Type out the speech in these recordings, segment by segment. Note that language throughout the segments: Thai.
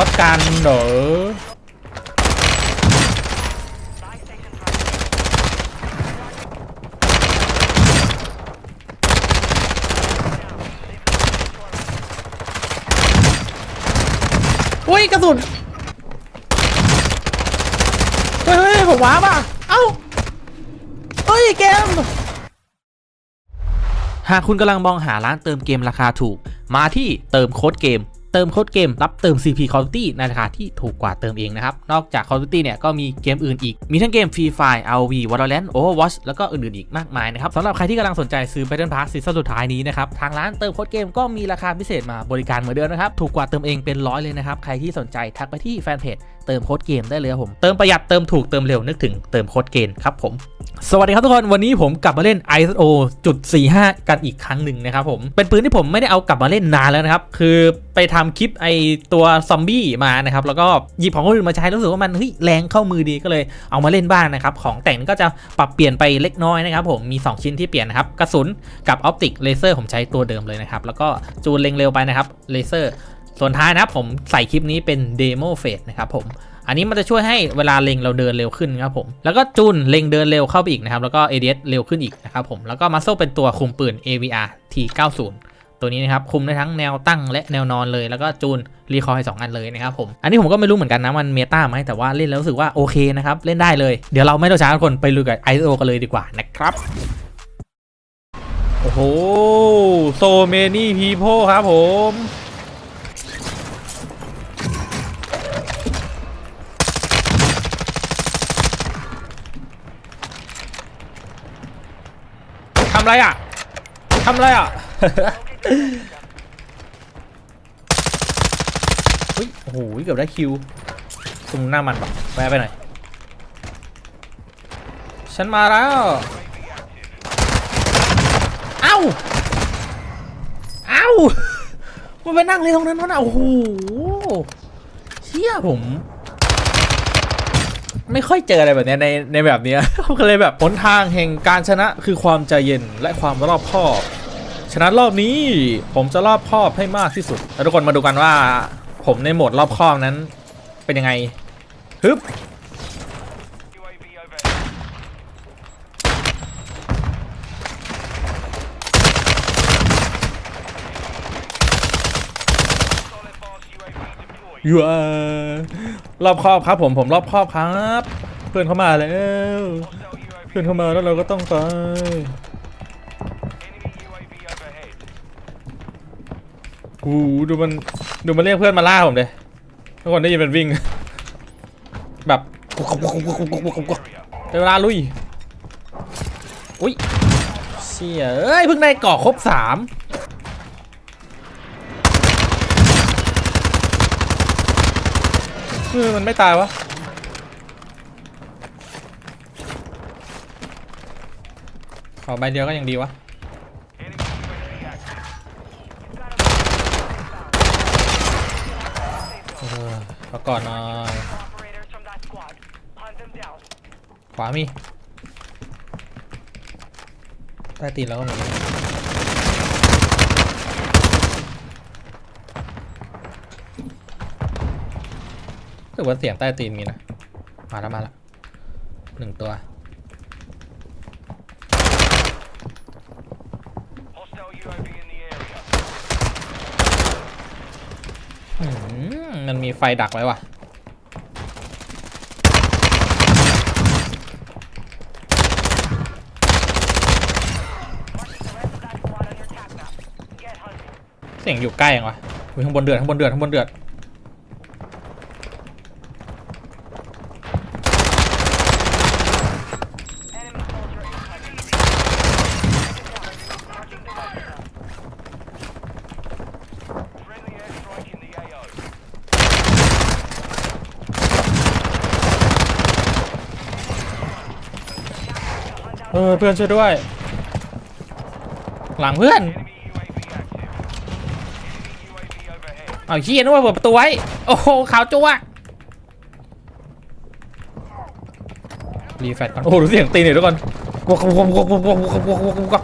ช็อตกันเด้ออุ้ยกระสุน เฮ้ยผมว้าป่ะ เอ้า เฮ้ยเกม หากคุณกำลังมองหาร้านเติมเกมราคาถูก มาที่เติมโค้ดเกม เติมโค้ดเกมรับเติม CP Quality ในราคาที่ถูกกว่าเติมเองนะครับ นอกจาก Quality เนี่ยก็มีเกมอื่นอีก มีทั้งเกม Free Fire ROV Valorant Overwatch แล้วก็อื่นๆอีกมากมายนะครับสำหรับใครที่กำลังสนใจซื้อ Battle Pass ซีซั่นสุดท้ายนี้นะครับ ทางร้านเติมโค้ดเกมก็มีราคาพิเศษมาบริการเหมือนเดิมนะครับ ถูกกว่าเติมเองเป็นร้อยเลยนะครับ ใครที่สนใจทักไปที่แฟนเพจ เติมโค้ดเกมได้เลยครับผม เติมประหยัดเติมถูกเติมเร็วนึกถึงเติมโค้ดเกมครับผม สวัสดีครับทุกคนวันนี้ผมกลับมาเล่น ISO จุด45 กันอีกครั้งหนึ่งนะครับผม เป็นปืนที่ผมไม่ได้เอากลับมาเล่นนานแล้วนะครับ คือไปทำคลิปไอตัวซอมบี้มานะครับ แล้วก็หยิบของคนอื่นมาใช้รู้สึกว่ามันเฮ้ยแรงเข้ามือดีก็เลยเอามาเล่นบ้างนะครับ ของแต่งก็จะปรับเปลี่ยนไปเล็กน้อยนะครับผมมี 2 ชิ้นที่เปลี่ยนนะครับกระสุนกับออปติกเลเซอร์ผมใช้ตัวเดิมเลยนะครับแล้วก็จูนเล็งเร็วไปนะครับเลเซอร์ ส่วนท้ายนะครับผมใส่คลิปนี้เป็นเดโมเฟสนะครับผม อันนี้มันจะช่วยให้เวลาเล็งเราเดินเร็วขึ้นครับผม แล้วก็จูนเล็งเดินเร็วเข้าไปอีกนะครับ แล้วก็ ADS เร็วขึ้นอีกนะครับผม แล้วก็มัสโซเป็นตัวคุมปืน AVR T90 ตัวนี้นะครับคุมได้ทั้งแนวตั้งและแนวนอนเลย แล้วก็จูนรีคอร์ให้สองอันเลยนะครับผม อันนี้ผมก็ไม่รู้เหมือนกันนะมันเมตาไหมแต่ว่าเล่นแล้วรู้สึกว่าโอเคนะครับเล่นได้เลย เดี๋ยวเราไม่ต้องช้าทุกคนไปลุยกับ ISO กันเลยดีกว่านะครับ โอ้โห so many people ครับผมำไรอะทำไรอะ เฮ้ย โอ้โห เกือบได้คิวตรงหน้ามันปะแวะไปหน่อย ฉันมาแล้ว เอ้า เอ้า มันไปนั่งเลยตรงนั้นวะน่ะโอ้โห เชี่ยผม ไม่ค่อยเจออะไรแบบเนี้ยในในแบบเนี้ยผมก็เลยแบบหนทางแห่งการชนะคือความใจเย็นและความรอบคอบฉะนั้นรอบนี้ผมจะรอบคอบให้มากที่สุดแล้วทุกคนมาดูกันว่า ผมในโหมดรอบคอบนั้นเป็นยังไงฮึบ ยัวรอบครอบครับผมผมรอบครอบครับ เพื่อนเข้ามาแล้ว เพื่อนเข้ามาแล้วเราก็ต้องไปโอ้ดูมันดูมันเรียกเพื่อนมาล่าผมเลยทุกคนได้ยินเป็นวิ่ง แบบเวลาลุย อุ้ยเสียเอ้ยเพิ่งได้ก่อครบสาม เออมันไม่ตายวะขอใบเดียวก็ยังดีวะขอก่อนหน่อยขวามีใต้ตีนแล้วก็หมด สึกว่าเสียงใต้ตีนมีนะ มาแล้วมาแล้วหนึ่งตัว Hostile UAV in the area. อืมมันมีไฟดักไว้ว่ะ Marking the rest of that squad on your attack map. Get hunting. เสียงอยู่ใกล้ยังวะอุ๊ยข้างบนเดือดข้างบนเดือดข้างบนเดือด Enemy soldier incoming. Marking the rest of them. Friendly airstrike in the AO. เออเพื่อนช่วยด้วย หลังเพื่อน เอาเฮียนึกว่าเปิดประตูไว้ โอ้โหขาวจั๊วรีแฟตก่อน โอ้ดูเสียงตีนหน่อยทุกคนวกวกวกวกวกวกวกวกวกวกอ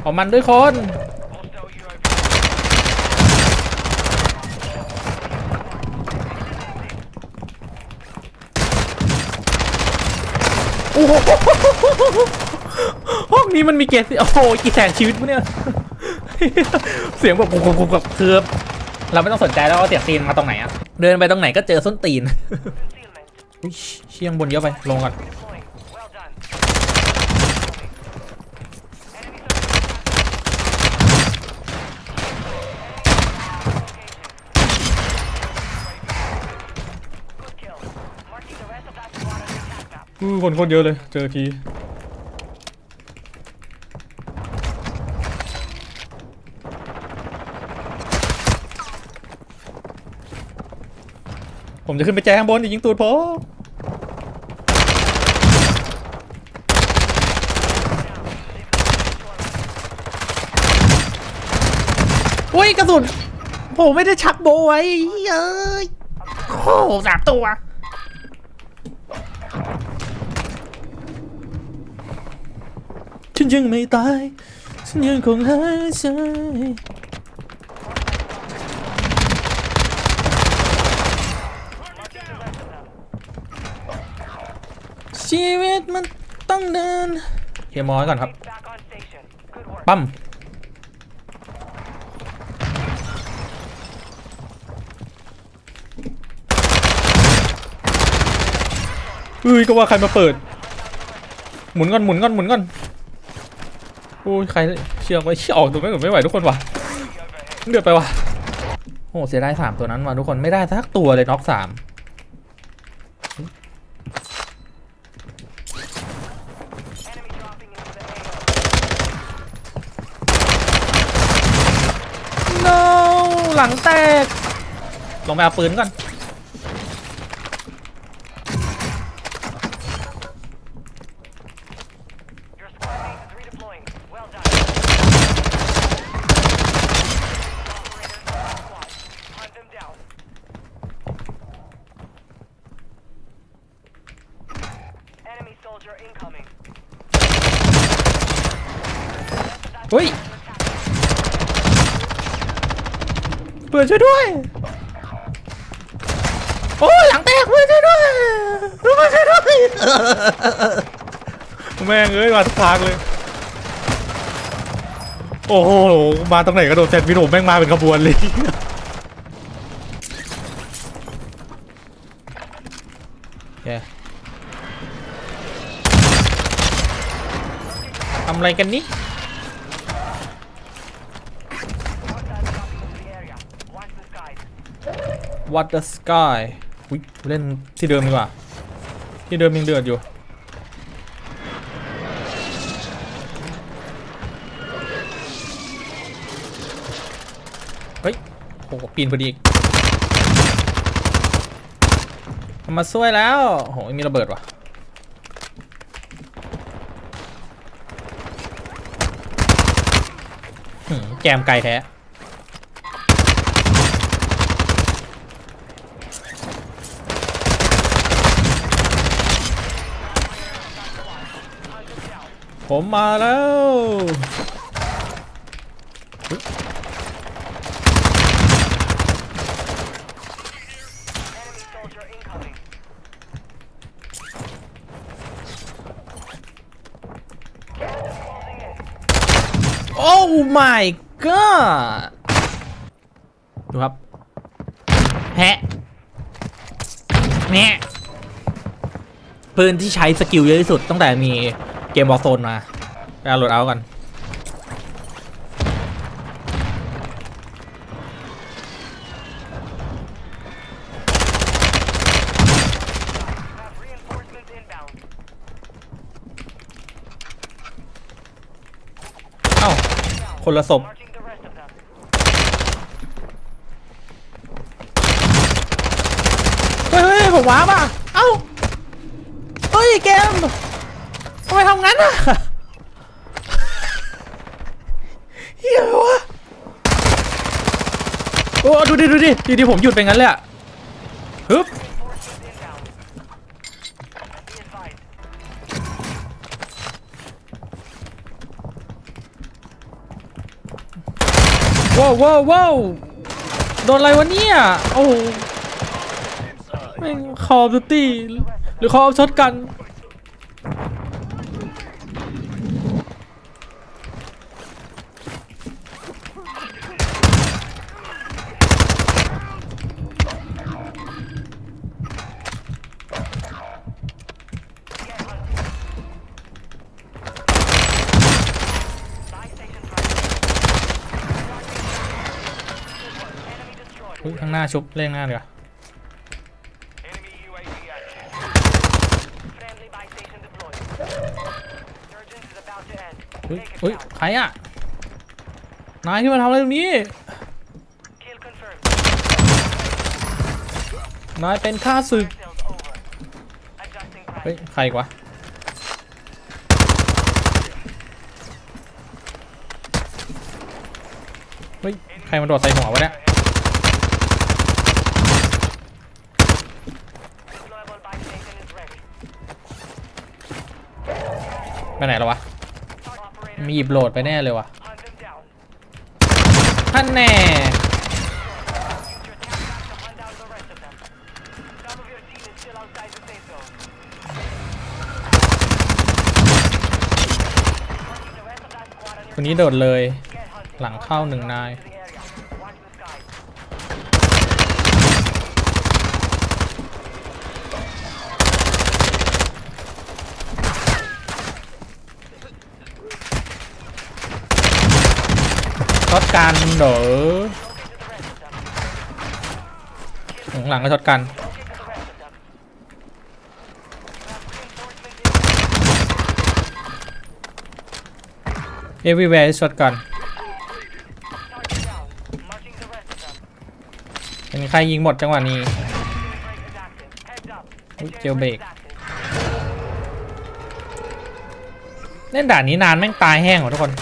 เอามันด้วยคน โหห้องนี้มันมีเกสโอ้โหกี่แสนชีวิตวะเนี่ย เสียงแบบกุกกุกกับคือเราไม่ต้องสนใจแล้วว่าเสียงตีนมาตรงไหนอะเดินไปตรงไหนก็เจอส้นตีน Concealment. อุ๊ยเชียงบนเยอะไปลงก่อน Deploying. Well done. Enemy Good kill. Marking the rest of that squad on your attack map. อู้คนโคตรเยอะเลย เจอทีผมจะขึ้นไปแจ้งข้างบนอย่ายิงตูดผมอุ้ยกระสุน ผมไม่ได้ชักโบไว้เอ้ยโอ้โหสามตัว ฉันยังไม่ตาย ฉันยังคงหายใจชีวิตมันต้องเดินเคลียมอไว้ก่อนครับ ปั๊มเฮ้ยก็ว่าใครมาเปิด หมุนก่อนหมุนก่อนหมุนก่อน โอ้ยใครเชือกไว้เชือกออกตัวไม่ไม่ไหวทุกคนว่ะเดือดไปว่ะโอ้เสียดายสามตัวนั้นว่ะทุกคนไม่ได้สักตัวเลยน็อกสาม Enemy dropping into the AO. no หลังแตกลงไปเอาปืนก่อน Your squad mate is redeploying. Well done. Operators on the squad. Hunt them down. Enemy soldier incoming. เฮ้ย เปิดช่วยด้วย โอ้ยหลังแตกเปิดช่วยด้วยเปิดช่วยด้วย แม่งเอ้ยมาทุกทางเลย โอ้โห มาตรงไหนก็โดนแซนด์วิชผมแม่งมาเป็นขบวนเลย ทำอะไรกันนี่ what the sky อุ๊ยเล่นที่เดิมดีกว่า ที่เดิมยังเดือดอยู่ เฮ้ยโอ้โหปีนพอดีมาช่วยแล้ว โอ้โห มีระเบิดว่ะแจมไกลแท้ ผมมาแล้วโอ้ my god ดูครับแฮะแฮะปืนที่ใช้สกิลเยอะที่สุดตั้งแต่มี กมบอลโซนมาไปเอาโหลดเอากันเอ้าคนละศพเฮ้ยเฮ้ยผมว้าป่ะเอ้าเฮ้ยเกม ทำไมทำงั้นอะเฮียวะโอ้ดูดิดูดิดูดิผมหยุดไปงั้นเลยอะฮึบว้าวว้าวว้าวโดนอะไรวะเนี่ย โอ้โหแม่งคอร์ดิตี้หรือคอช็อตกัน Buy stations ready. Enemy destroyed. อุ๊ยข้างหน้า ชุบเล่นข้างหน้าดีกว่า Enemy UAV active. Friendly buy station deployed. Surgeons is about to end. อุ้ย Take it อุ้ย down. ใครอะ นายที่มาทำอะไรตรงนี้ Kill confirmed. นายเป็นข้าศึก Sales over. Adjusting เฮ้ย price. ใครอีกวะเฮ้ย ใครมาโดดใส่หัววะเนี่ย ไปไหนแล้ววะ Operator, มีหยิบโหลดไปแน่เลยวะ hunt them down. ท่านแน่ Use your attack map to hunt down the rest of them. Some of your team is still outside the safe zone. The rest of that squad on your คนนี้โดดเลย Get hunting. หลังเข้าหนึ่งนาย To the area. Watch the skies. ช็อตกันเด้อข้งหลังก็ช็อตกันเอวิเวอร์ช็อตกันเป็นใครยิงหมดจังหวะนี้เจลเบรกเล่นด่านนี้นานแม่งตายแห้งหรอทุกคน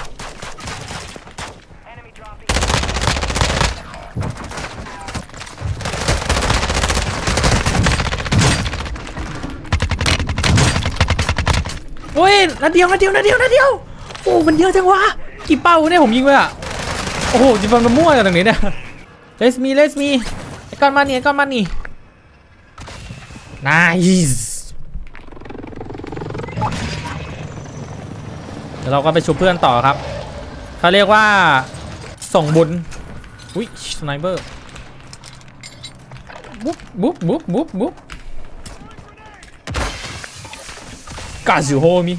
โอ้ยนัดเดียวนัดเดียวนัดเดียวนัดเดียวโอ้มันเยอะจังวะกี่เป้าเนี่ยผมยิงไปอะโอ้โหจิบมันมั่วจากตรงนี้เนี่ย let me let me ไอ้ก้อนมันนี่ไอ้ก้อนมันนี่ nice เดี๋ยวเราก็ไปชุบเพื่อนต่อครับเขาเรียกว่าส่งบุญอุ้ยสไนเปอร์บุ๊บบุ๊บบุ๊บบุ๊บบุ๊บ กาซิโฮมิ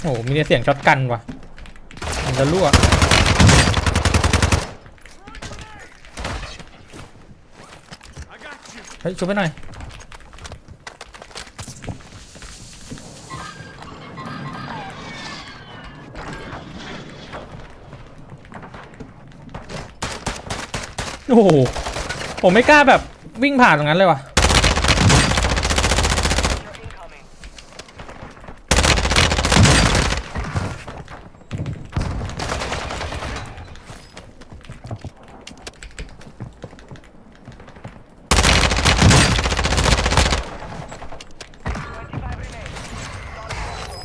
โอ้โหมีแต่เสียงช็อตกันว่ะ มันจะรั่วเฮ้ยช่วยไปหน่อยโอ้โหผมไม่กล้าแบบวิ่งผ่านตรงนั้นเลยว่ะ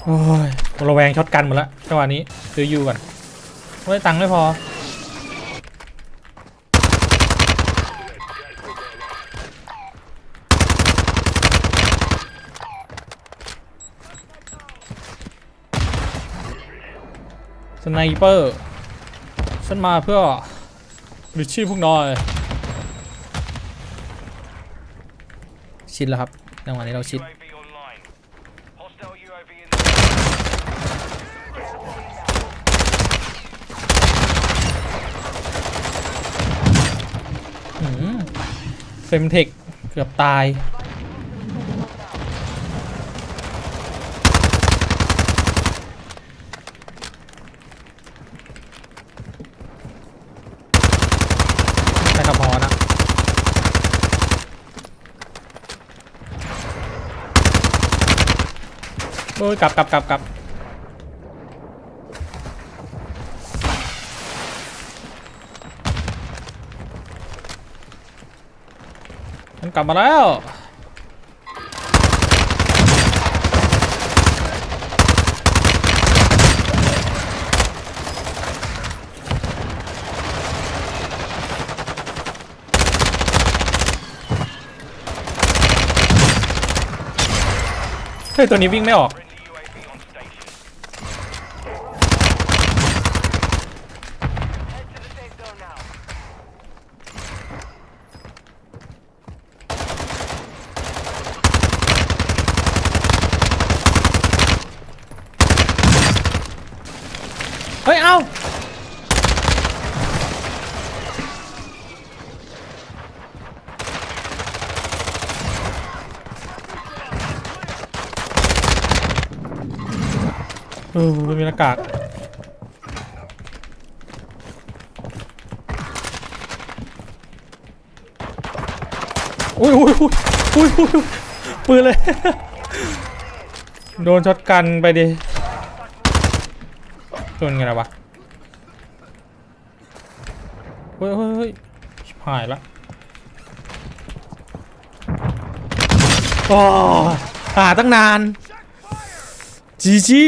โอ้ยระแวงช็อตกันหมดล้วจังหวะนี้ซื้อยูก่อนไม่ได้ตังค์ไม่พอ สไนเปอร์ ฉันมาเพื่อริชชี่พวกนอย ชิดแล้วครับจังหวะนี้เราชิด UAV online. Hostile UAV in the เฟมเทคเกือบตาย ใช่ครับพอนะ โอ้ยกลับกลับกลับกลับ กลับมาแล้ว เฮ้ย ตัวนี้วิ่งไม่ออก ออไม่มีหน้ากากอุ้ยอุ้ยอุ้ยอุ้ยอุ้ยปืนเลย โดนช็อตกันไปดิโดนไงล่ะวะเฮ้ยเฮ้ยเฮ้ยชิบหายละโอ้หาตั้งนาน จีจี